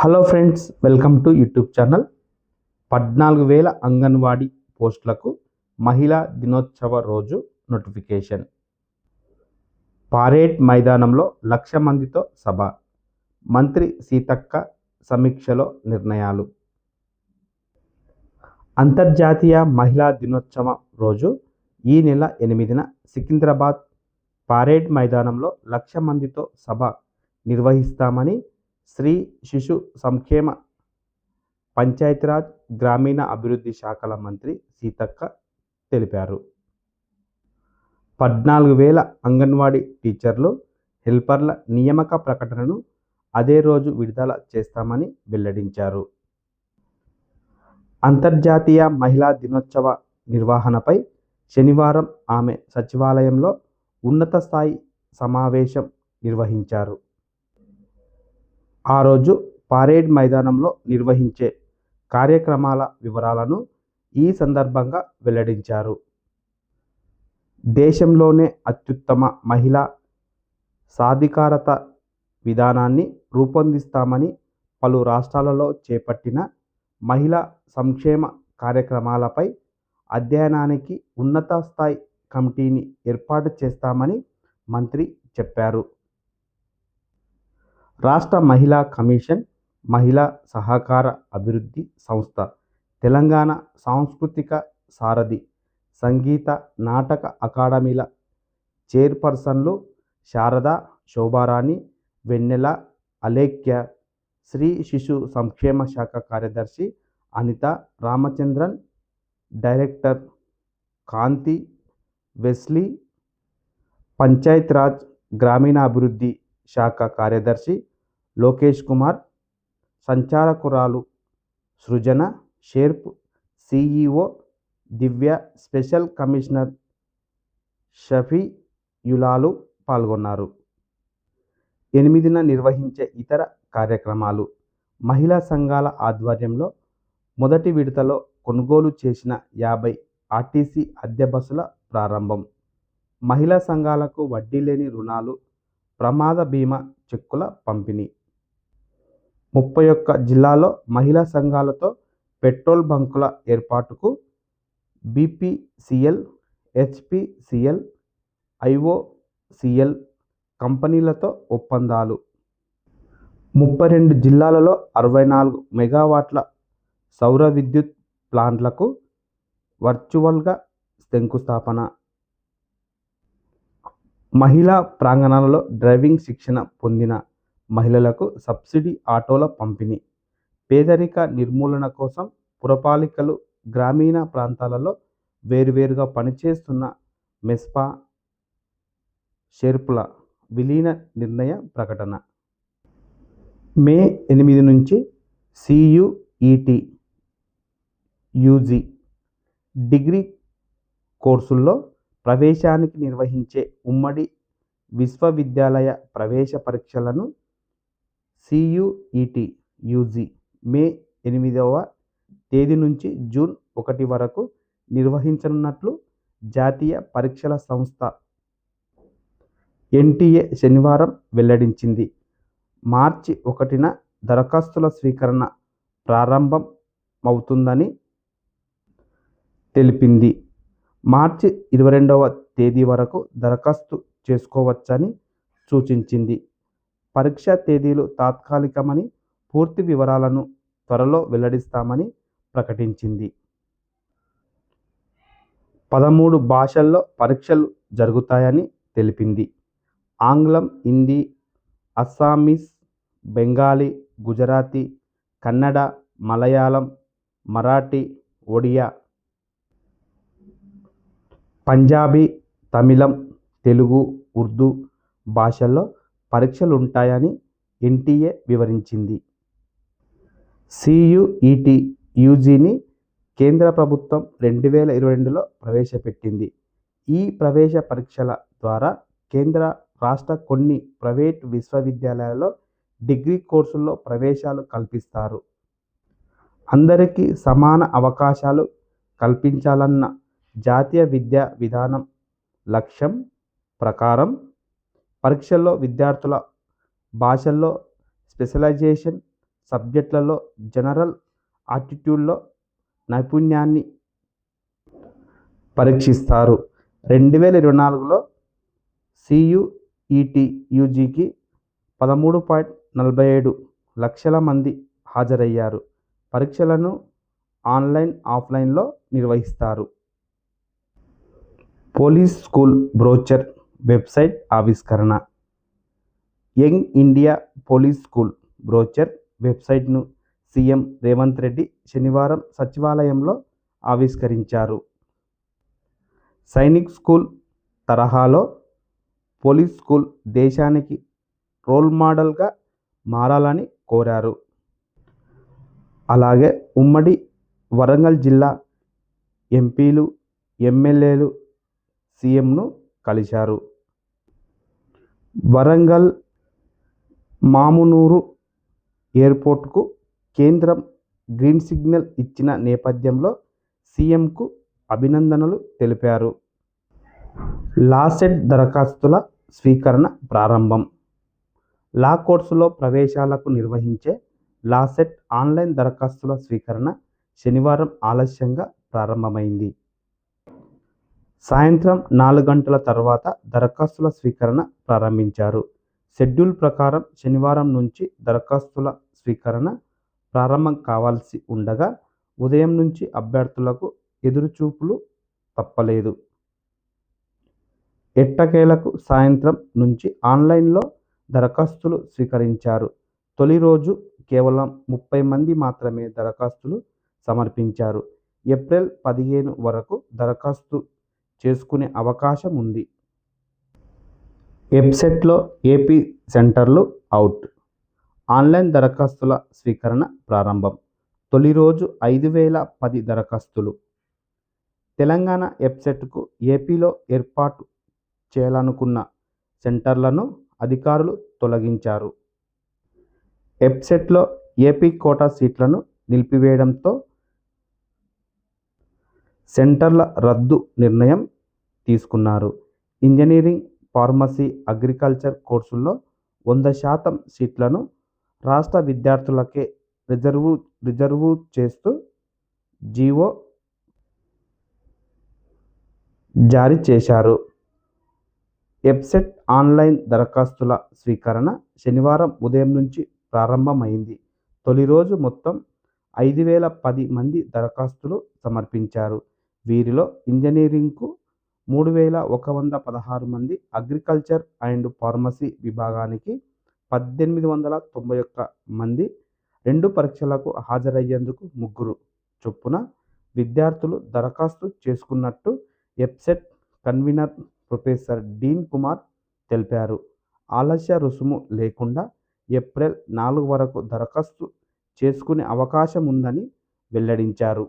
Hello friends welcome to YouTube channel పద్నాలుగు వేల అంగన్వాడీ పోస్టులకు మహిళా దినోత్సవ రోజు నోటిఫికేషన్ పారేడ్ మైదానంలో లక్ష మందితో సభ. మంత్రి సీతక్క సమీక్షలో నిర్ణయాలు. అంతర్జాతీయ మహిళా దినోత్సవ రోజు ఈ నెల ఎనిమిదిన సికింద్రాబాద్. పారేడ్ మైదానంలో లక్ష మందితో సభ నిర్వహిస్తామని స్త్రీ శిశు సంక్షేమ పంచాయతీరాజ్ గ్రామీణ అభివృద్ధి శాఖల మంత్రి సీతక్క తెలిపారు. పద్నాలుగు వేల అంగన్వాడీ టీచర్లు హెల్పర్ల నియామక ప్రకటనను అదే రోజు విడుదల చేస్తామని వెల్లడించారు. అంతర్జాతీయ మహిళా దినోత్సవ నిర్వహణపై శనివారం ఆమె సచివాలయంలో ఉన్నత స్థాయి సమావేశం నిర్వహించారు. ఆ రోజు పారేడ్ మైదానంలో నిర్వహించే కార్యక్రమాల వివరాలను ఈ సందర్భంగా వెల్లడించారు. దేశంలోనే అత్యుత్తమ మహిళా సాధికారత విధానాన్ని రూపొందిస్తామని పలు రాష్ట్రాలలో చేపట్టిన మహిళా సంక్షేమ కార్యక్రమాలపై అధ్యయనానికి ఉన్నత స్థాయి కమిటీని ఏర్పాటు చేస్తామని మంత్రి చెప్పారు. రాష్ట్ర మహిళా కమిషన్ మహిళా సహకార అభివృద్ధి సంస్థ తెలంగాణ సాంస్కృతిక సారథి సంగీత నాటక అకాడమీల చైర్పర్సన్లు శారద శోభారాణి వెన్నెల అలేఖ్య స్త్రీ శిశు సంక్షేమ శాఖ కార్యదర్శి అనిత రామచంద్రన్ డైరెక్టర్ కాంతి వెస్లీ పంచాయత్ గ్రామీణాభివృద్ధి శాఖ కార్యదర్శి Lokesh Kumar సంచాలకురాలు Srujana SERP CEO Divya special commissioner షఫీయులాలు పాల్గొన్నారు. ఎనిమిదిన నిర్వహించే ఇతర కార్యక్రమాలు మహిళా సంఘాల ఆధ్వర్యంలో మొదటి విడతలో కొనుగోలు చేసిన యాభై ఆర్టీసీ అద్దె బస్సుల ప్రారంభం. మహిళా సంఘాలకు వడ్డీ లేని రుణాలు ప్రమాద బీమా చెక్కుల పంపిణీ. ముప్పై ఒక్క జిల్లాలో మహిళా సంఘాలతో పెట్రోల్ బంకుల ఏర్పాటుకు బీపీసీఎల్ హెచ్పిసిఎల్ ఐఓసిఎల్ కంపెనీలతో ఒప్పందాలు. ముప్పై రెండు జిల్లాలలో అరవై నాలుగు మెగావాట్ల సౌర విద్యుత్ ప్లాంట్లకు వర్చువల్గా శంకుస్థాపన. మహిళా ప్రాంగణాలలో డ్రైవింగ్ శిక్షణ పొందిన మహిళలకు సబ్సిడీ ఆటోల పంపిణీ పేదరిక నిర్మూలన కోసం పురపాలికలు గ్రామీణ ప్రాంతాలలో వేరువేరుగా పనిచేస్తున్న మెస్పా షెర్పుల విలీన నిర్ణయ ప్రకటన. మే ఎనిమిది నుంచి సియుఈటి యూజీ డిగ్రీ కోర్సుల్లో ప్రవేశానికి నిర్వహించే ఉమ్మడి విశ్వవిద్యాలయ ప్రవేశ పరీక్షలను సియుఈటి యూజీ మే ఎనిమిదవ తేదీ నుంచి జూన్ ఒకటి వరకు నిర్వహించనున్నట్లు జాతీయ పరీక్షల సంస్థ ఎన్టీఏ శనివారం వెల్లడించింది. మార్చి ఒకటిన దరఖాస్తుల స్వీకరణ ప్రారంభమవుతుందని తెలిపింది. మార్చి ఇరవై రెండవ తేదీ వరకు దరఖాస్తు చేసుకోవచ్చని సూచించింది. పరీక్ష తేదీలు తాత్కాలికమని పూర్తి వివరాలను త్వరలో వెల్లడిస్తామని ప్రకటించింది. పదమూడు భాషల్లో పరీక్షలు జరుగుతాయని తెలిపింది. ఆంగ్లం హిందీ అస్సామీస్ బెంగాలీ గుజరాతీ కన్నడ మలయాళం మరాఠీ ఒడియా పంజాబీ తమిళం తెలుగు ఉర్దూ భాషల్లో పరీక్షలుంటాయని ఎన్టీఏ వివరించింది. సీయూఈటీ యూజీని కేంద్ర ప్రభుత్వం రెండు వేల ఇరవై రెండులో ప్రవేశపెట్టింది. ఈ ప్రవేశ పరీక్షల ద్వారా కేంద్ర రాష్ట్ర కొన్ని ప్రైవేట్ విశ్వవిద్యాలయాల్లో డిగ్రీ కోర్సుల్లో ప్రవేశాలు కల్పిస్తారు. అందరికీ సమాన అవకాశాలు కల్పించాలన్న జాతీయ విద్యా విధానం లక్ష్యం ప్రకారం పరీక్షల్లో విద్యార్థుల భాషల్లో స్పెషలైజేషన్ సబ్జెక్టులలో జనరల్ ఆటిట్యూడ్లో నైపుణ్యాన్ని పరీక్షిస్తారు. రెండు వేల ఇరవై నాలుగులో సియుఈటి యూజీకి పదమూడు పాయింట్ నలభై ఏడు లక్షల మంది హాజరయ్యారు. పరీక్షలను ఆన్లైన్ ఆఫ్లైన్లో నిర్వహిస్తారు. పోలీస్ స్కూల్ బ్రోచర్ వెబ్సైట్ ఆవిష్కరణ. Young India police school brochure వెబ్సైట్ను సీఎం రేవంత్ రెడ్డి శనివారం సచివాలయంలో ఆవిష్కరించారు. సైనిక్ స్కూల్ తరహాలో పోలీస్ స్కూల్ దేశానికి రోల్ మోడల్గా మారాలని కోరారు. అలాగే ఉమ్మడి వరంగల్ జిల్లా ఎంపీలు ఎమ్మెల్యేలు సీఎంను కలిశారు. వరంగల్ మామునూరు ఎయిర్పోర్టుకు కేంద్రం గ్రీన్ సిగ్నల్ ఇచ్చిన నేపథ్యంలో సీఎంకు అభినందనలు తెలిపారు. లాసెట్ దరఖాస్తుల స్వీకరణ ప్రారంభం. లా కోర్సులో ప్రవేశాలకు నిర్వహించే లాసెట్ ఆన్లైన్ దరఖాస్తుల స్వీకరణ శనివారం ఆలస్యంగా ప్రారంభమైంది. సాయంత్రం నాలుగు గంటల తర్వాత దరఖాస్తుల స్వీకరణ ప్రారంభించారు. షెడ్యూల్ ప్రకారం శనివారం నుంచి దరఖాస్తుల స్వీకరణ ప్రారంభం కావాల్సి ఉండగా ఉదయం నుంచి అభ్యర్థులకు ఎదురుచూపులు తప్పలేదు. ఎట్టకేలకు సాయంత్రం నుంచి ఆన్లైన్లో దరఖాస్తులు స్వీకరించారు. తొలి రోజు కేవలం ముప్పై మంది మాత్రమే దరఖాస్తులు సమర్పించారు. ఏప్రిల్ పదిహేను వరకు దరఖాస్తు చేసుకునే అవకాశం ఉంది వెబ్సైట్లో ఏపీ సెంటర్లు అవుట్ ఆన్లైన్ దరఖాస్తుల స్వీకరణ ప్రారంభం. తొలి రోజు ఐదు వేల పది దరఖాస్తులు. తెలంగాణ వెబ్సైట్కు ఏపీలో ఏర్పాటు చేయాలనుకున్న సెంటర్లను అధికారులు తొలగించారు. వెబ్సైట్లో ఏపీ కోటా సీట్లను నిలిపివేయడంతో సెంటర్ల రద్దు నిర్ణయం తీసుకున్నారు. ఇంజనీరింగ్ ఫార్మసీ అగ్రికల్చర్ కోర్సుల్లో వంద శాతం సీట్లను రాష్ట్ర విద్యార్థులకే రిజర్వు రిజర్వు చేస్తూ జీవో జారీ చేశారు. ఎబ్సెట్ ఆన్లైన్ దరఖాస్తుల స్వీకరణ శనివారం ఉదయం నుంచి ప్రారంభమైంది. తొలి రోజు మొత్తం ఐదు వేల పది మంది దరఖాస్తులు సమర్పించారు. వీరిలో ఇంజనీరింగ్కు మూడు వేల ఒక వంద పదహారు మంది అగ్రికల్చర్ అండ్ ఫార్మసీ విభాగానికి పద్దెనిమిది వందల తొంభై ఒక్క మంది రెండు పరీక్షలకు హాజరయ్యేందుకు ముగ్గురు చొప్పున విద్యార్థులు దరఖాస్తు చేసుకున్నట్టు EAPCET convener professor Deen Kumar తెలిపారు. ఆలస్య రుసుము లేకుండా ఏప్రిల్ నాలుగు వరకు దరఖాస్తు చేసుకునే అవకాశం ఉందని వెల్లడించారు.